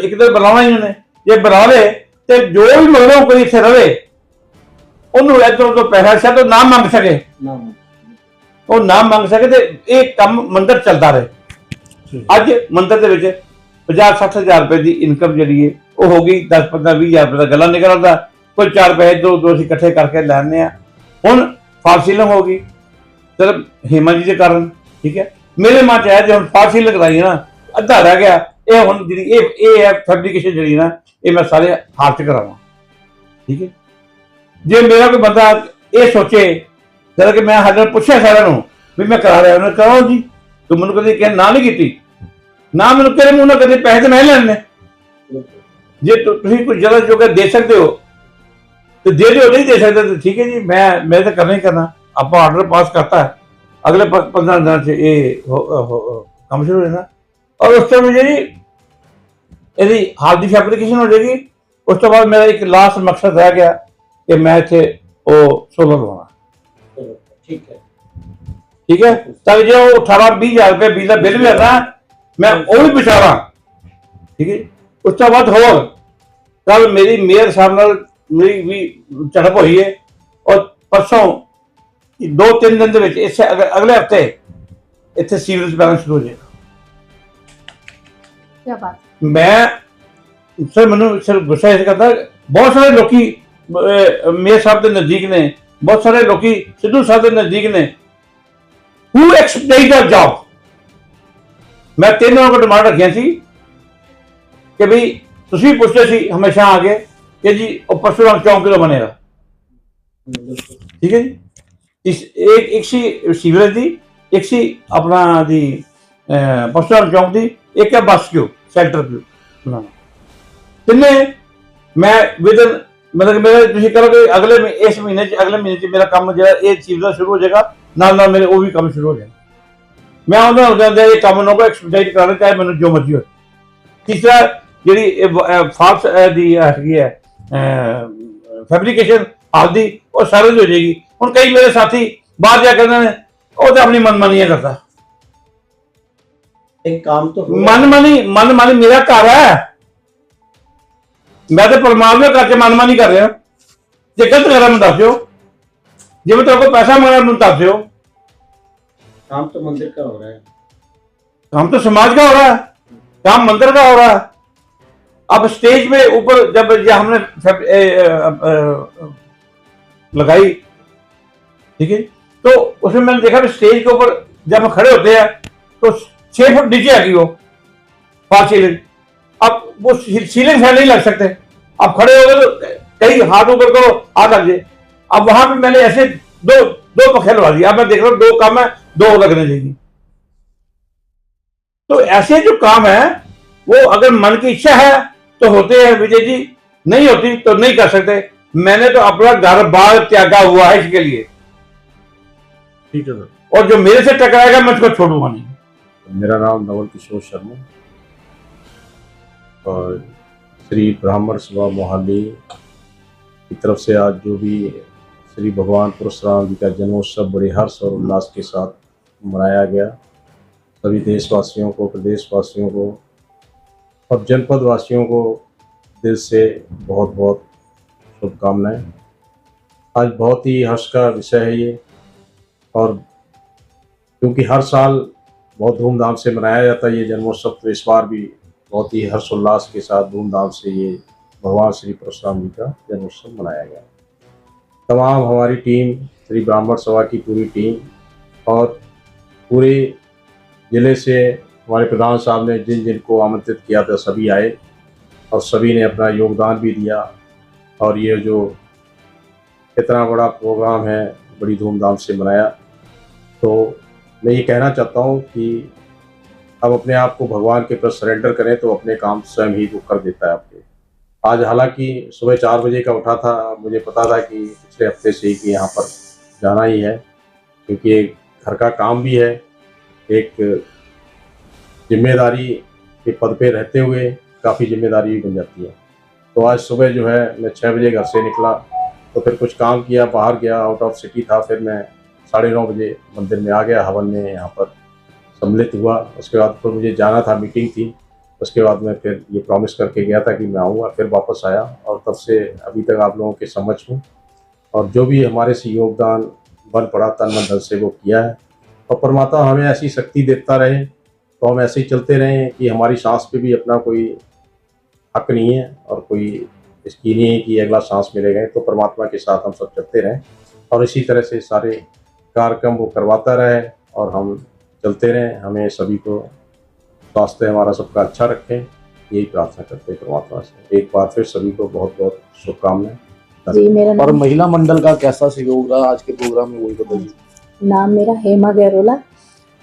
ਇੱਕ ਦਿਨ ਬੁਲਾਉਣਾ ਹੀ ਉਹਨੇ। ਜੇ ਬੁਲਾ ਲੇ ਤੇ ਜੋ ਵੀ ਮਗਰੋਂ ਕੋਈ ਇੱਥੇ ਰਵੇ। ਉਹਨੂੰ ਇੱਧਰੋਂ ਤੋਂ ਪੈਸਾ ਸ਼ਾਇਦ ਉਹ ਨਾ ਮੰਗ ਸਕੇ। ਉਹ ਨਾ ਮੰਗ ਸਕੇ ਤੇ ਇਹ ਕੰਮ ਮੰਦਰ ਚੱਲਦਾ ਰਹੇ। ਅੱਜ ਮੰਦਰ ਦੇ ਵਿੱਚ 50 60000 ਰੁਪਏ ਦੀ ਇਨਕਮ ਜਿਹੜੀ ਹੈ ਉਹ ਹੋ ਗਈ। 10 15 20000 ਰੁਪਏ ਦਾ ਗੱਲਾਂ ਨਿਕਲਦਾ ਕੋਈ ਚਾਰ ਪੈਸੇ ਦੋ ਦੋ ਅਸੀਂ ਇਕੱਠੇ ਕਰਕੇ ਲੈਣੇ ਆ ਹੁਣ ਫਾਰਸੀਲਿੰਗ ਹੋ ਗਈ। ਸਿਰਫ ਹੇਮਾ ਜੀ ਦੇ ਕਾਰਨ ਠੀਕ ਹੈ। ਮੇਰੇ ਮਨ ਚ ਆਇਆ ਜੇ ਹੁਣ ਫਾਰਸੀਲਿੰਗ ਕਰਾਈ ਨਾ, ਅੱਧਾ ਰਹਿ ਗਿਆ। ਇਹ ਹੁਣ ਜਿਹੜੀ ਇਹ ਇਹ ਹੈ ਫੈਬਰਿਕੇਸ਼ਨ ਜਿਹੜੀ ਨਾ, ਇਹ ਮੈਂ ਸਾਰੇ ਹਾਥ ਚ ਕਰਾਵਾਂ। ਠੀਕ ਹੈ? ਜੇ ਮੇਰਾ ਕੋਈ ਬੰਦਾ ਇਹ ਸੋਚੇ, ਜਦੋਂ ਕਿ ਮੈਂ ਹਜੇ ਪੁੱਛਿਆ ਸਾਰਿਆਂ ਨੂੰ ਵੀ ਮੈਂ ਕਰਾ ਰਿਹਾ ਉਹਨੇ ਕਹੋ ਜੀ। ਤੂੰ ਮੈਨੂੰ ਕਦੇ ਕਹਿ ਨਾ ਨਹੀਂ ਕੀਤੀ। ਨਾ ਮੈਨੂੰ ਕਿਹੜੇ ਮੂੰਹ ਨਾਲ ਕਦੇ ਪੈਸੇ ਤੇ ਮੈਂ ਲੈਣੇ ਜੇ ਤੁ- ਤੁਸੀਂ ਕੋਈ ਜਗ੍ਹਾ ਜੋਗਾ ਦੇ ਸਕਦੇ ਹੋ, ਤੇ ਦੇ ਦਿਓ, ਨਹੀਂ ਦੇ ਸਕਦੇ ਤਾਂ ਠੀਕ ਹੈ ਜੀ, ਮੈਂ ਮੈਂ ਤਾਂ ਕਰਨਾ ਹੀ ਕਰਨਾ। ਆਪਾਂ ਆਰਡਰ ਪਾਸ ਕਰਤਾ। ਅਗਲੇ 15 ਦਿਨਾਂ ਚ ਇਹ ਕੰਮ ਸ਼ੁਰੂ ਔਰ ਉਸ ਤੋਂ ਬਾਅਦ ਜਿਹੜੀ ਇਹਦੀ ਹਾਲ ਦੀ ਫੈਬਰਿਕੇਸ਼ਨ ਹੋ ਜਾਏਗੀ ਉਸ ਤੋਂ ਬਾਅਦ ਮੇਰਾ ਇੱਕ ਲਾਸਟ ਮਕਸਦ ਰਹਿ ਗਿਆ ਕਿ ਮੈਂ ਇੱਥੇ ਉਹ ਸੋਲਰ ਚਲੋ ਠੀਕ ਹੈ। ਠੀਕ ਹੈ? ਤਾਂ ਜੇ ਉਹ 18 20000 ਰੁਪਏ ਬਿਜਲੀ ਦਾ ਬਿੱਲ ਵੀ ਆਣਾ ਮੈਂ ਉਹ ਵੀ ਬਚਾਵਾਂ ਠੀਕ ਹੈ ਉਸ ਤੋਂ ਬਾਅਦ ਹੋਰ ਕੱਲ ਮੇਰੀ ਮੇਅਰ ਸਾਹਿਬ ਨਾਲ ਮੇਰੀ ਵੀ ਝੜਪ ਹੋਈ ਹੈ। ਔਰ ਪਰਸੋਂ ਦੋ ਤਿੰਨ ਦਿਨ ਦੇ ਵਿੱਚ ਇਸੇ ਅਗ- ਅਗਲੇ ਹਫ਼ਤੇ ਇੱਥੇ ਸੀਵਰੇਜ ਸ਼ੁਰੂ ਹੋ ਜਾਏਗਾ। ਕੀ ਬਾਤ ਮੈਂ ਸਰ ਮੈਨੂੰ ਸਰ ਗੁੱਸਾ ਇਸ ਕਰਦਾ ਬਹੁਤ ਸਾਰੇ ਲੋਕੀ ਮੇਅਰ ਸਾਹਿਬ ਦੇ ਨਜ਼ਦੀਕ ਨੇ ਬਹੁਤ ਸਾਰੇ ਲੋਕੀ ਸਿੱਧੂ ਸਾਹਿਬ ਦੇ ਨਜ਼ਦੀਕ ਨੇ। Who expect a job? ਮੈਂ ਤਿੰਨ ਕੋਲ ਡਿਮਾਂਡ ਰੱਖੀਆਂ ਸੀ ਕਿ ਵੀ ਤੁਸੀਂ ਪੁੱਛਦੇ ਸੀ ਹਮੇਸ਼ਾ ਆ ਕੇ ਕਿ ਜੀ ਉਹ ਪਰਸ਼ੂਰਾਮ ਚੌਂਕ ਕਿਦੋਂ ਬਣੇਗਾ? ਠੀਕ ਹੈ ਜੀ? ਇਸ ਇੱਕ ਇੱਕ ਸੀ ਸੀਵਰੇਜ ਦੀ ਇੱਕ ਸੀ ਆਪਣਾ ਦੀ ਅਹ, ਚੌਂਕ ਦੀ ਇੱਕ ਹੈ ਬੱਸ ਕਿਉ ਸੈਂਟਰ ਕਿਉ ਤਿੰਨੇ ਮੈਂ ਵਿਦਨ ਮਤਲਬ ਕਿ ਮੇਰਾ ਤੁਸੀਂ ਕਰੋਗੇ ਅਗਲੇ ਮਹੀ- ਇਸ ਮਹੀਨੇ ਚ ਅਗਲੇ ਮਹੀਨੇ ਚ ਮੇਰਾ ਕੰਮ ਜਿਹੜਾ ਇਹ ਚੀਜ਼ ਦਾ ਸ਼ੁਰੂ ਹੋ ਜਾਏਗਾ ਨਾਲ ਨਾਲ ਮੇਰੇ ਉਹ ਵੀ ਕੰਮ ਸ਼ੁਰੂ ਹੋ ਜਾਏਗਾ ਮੈਂ ਉਹਨਾਂ ਨੂੰ ਕਹਿੰਦਾ ਇਹ ਕੰਮ ਨੂੰ ਕੋ ਐਕਸਪੀਡਾਈਟ ਕਰਾਉਣਾ ਚਾਹੇ ਮੈਨੂੰ ਜੋ ਮਰਜ਼ੀ ਹੋਵੇ ਤੀਸਰਾ ਜਿਹੜੀ ਫਾਲਸ ਦੀ ਹੈਗੀ ਹੈ ਫੈਬਰੀਕੇਸ਼ਨ ਆਪਦੀ ਉਹ ਸਰਲ ਹੋ ਜਾਏਗੀ ਹੁਣ ਕਈ ਮੇਰੇ ਸਾਥੀ ਬਾਹਰ ਜਾ ਕੇ ਕਹਿੰਦੇ ਨੇ ਉਹ ਤਾਂ ਆਪਣੀ ਮਨਮਾਨੀਆਂ ਕਰਦਾ एक काम तो हुआ। ਮਨਮਾਨੀ ਮਨਮਾਨੀ ਮੇਰਾ ਘਰ ਹੈ ਮੈਂ ਤਾਂ ਪਰਮਾਤਮਾ ਕਰਕੇ ਮਨਮਾਨੀ ਕਰ ਰਿਹਾ ਜੇ ਗਲਤ ਕਰਾਂ ਮੈਨੂੰ ਦੱਸ ਦਿਓ ਜੇ ਮੈਂ ਤੁਹਾਡੇ ਕੋਲ ਪੈਸਾ ਮੰਗਣਾ ਮੈਨੂੰ ਦੱਸ ਦਿਓ काम तो मंदिर का हो रहा है काम तो समाज का हो रहा है काम मंदिर का हो रहा है अब स्टेज पे ऊपर जब ये हमने फेब- ए, अ, अ, अ, लगाई। ठीक है? तो उसमें मैंने देखा स्टेज के ऊपर जब हम खड़े होते हैं तो छह फुट नीचे आ गई वो फार सीलिंग अब वो सीलिंग फ़ैन नहीं लग सकते। अब खड़े हो गए तो कहीं हाथ ऊपर करो, हाथ लग जाए। अब वहाँ पे मैंने ऐसे दो दो पखे लगा दिए। अब मैं देख रहा हूँ, दो काम है, दो लगने चाहिए। तो ऐसे जो काम है, वो अगर मन की इच्छा है तो होते हैं, विजय जी। नहीं होती तो नहीं कर सकते। मैंने तो अपना घर बार त्यागा हुआ है इसके लिए। ठीक है सर। और जो मेरे से टकराएगा मैं उसको छोड़ूँगा नहीं। मेरा नाम नवल किशोर शर्मा और श्री ब्राह्मण सभा मोहाली की तरफ़ से आज जो भी श्री भगवान परशुराम जी का जन्मोत्सव बड़े हर्ष और उल्लास के साथ मनाया गया। सभी देशवासियों को प्रदेशवासियों को और जनपद वासियों को दिल से बहुत बहुत शुभकामनाएँ। आज बहुत ही हर्ष का विषय है ये। और क्योंकि हर साल बहुत धूमधाम से मनाया जाता है ये जन्मोत्सव तो इस बार भी बहुत ही हर्षोल्लास के साथ धूमधाम से ये भगवान श्री परशुराम जी का जन्मोत्सव मनाया गया। तमाम हमारी टीम, श्री ब्राह्मण सभा की पूरी टीम और पूरे ज़िले से हमारे प्रधान साहब ने जिन जिनको आमंत्रित किया था, सभी आए और सभी ने अपना योगदान भी दिया। और ये जो इतना बड़ा प्रोग्राम है, बड़ी धूमधाम से मनाया। तो मैं ये कहना चाहता हूँ कि अब अपने आप को भगवान के प्रति सरेंडर करें तो अपने काम स्वयं ही वो कर देता है आपके। आज हालाँकि सुबह चार बजे का उठा था, मुझे पता था कि पिछले हफ़्ते से ही कि यहाँ पर जाना ही है, क्योंकि एक घर का काम भी है, एक ज़िम्मेदारी के पद पे रहते हुए काफ़ी ज़िम्मेदारी भी बन जाती है। तो आज सुबह जो है मैं छः बजे घर से निकला तो फिर कुछ काम किया, बाहर गया आउट ऑफ़ सिटी था, फिर मैं साढ़े नौ बजे मंदिर में आ गया, हवन में यहाँ पर सम्मिलित हुआ। उसके बाद फिर मुझे जाना था मीटिंग थी। उसके बाद मैं फिर ये प्रॉमिस करके गया था कि मैं आऊँगा, फिर वापस आया और तब से अभी तक आप लोगों के समझ हूँ। और जो भी हमारे से योगदान बन पड़ा, तन मन धन से वो किया है। और परमात्मा हमें ऐसी शक्ति देता रहे तो हम ऐसे ही चलते रहें कि हमारी सांस पे भी अपना कोई हक नहीं है और कोई इसकी नहीं है कि अगला सांस मिलेगा तो परमात्मा के साथ हम सब चलते रहें और इसी तरह से सारे कार्यक्रम वो करवाता रहे और हम चलते रहें। हमें सभी को स्वास्थ्य हमारा सबका अच्छा रखें। यही प्रार्थना करते हैं परमात्मा से। एक बार फिर सभी को बहुत बहुत शुभकामनाएँ और महिला मंडल का कैसा सहयोग रहा? आज के प्रोग्राम में वही बताइए नाम मेरा हेमा गैरोला।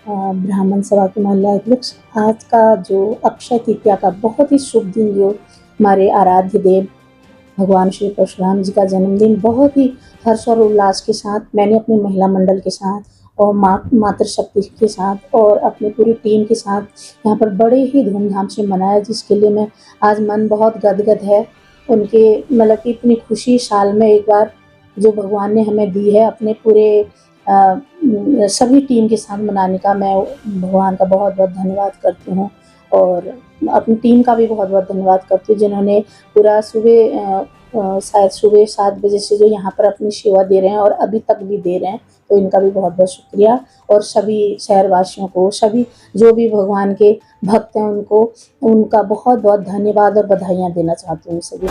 ब्राह्मण सभा की महिला अध्यक्ष, आज का जो अक्षय तृतीया का बहुत ही शुभ दिन जो हमारे आराध्य देव भगवान श्री परशुराम जी का जन्मदिन, बहुत ही हर्ष और उल्लास के साथ, मैंने अपने महिला मंडल के साथ और माँ, मातृशक्ति के साथ और अपनी पूरी टीम के साथ यहाँ पर बड़े ही धूमधाम से मनाया, जिसके लिए मैं आज मन बहुत गदगद है। उनके मतलब कि इतनी खुशी साल में एक बार जो भगवान ने हमें दी है, अपने पूरे सभी टीम के साथ मनाने का मैं भगवान का बहुत बहुत धन्यवाद करती हूँ। और अपनी टीम का भी बहुत बहुत धन्यवाद करती हूँ, जिन्होंने पूरा सुबह शायद सुबह सात बजे से जो यहाँ पर अपनी सेवा दे रहे हैं और अभी तक भी दे रहे हैं तो इनका भी बहुत बहुत शुक्रिया। और सभी शहरवासियों को, सभी जो भी भगवान के भक्त हैं उनको, उनका बहुत बहुत धन्यवाद और बधाइयाँ देना चाहती हूँ सभी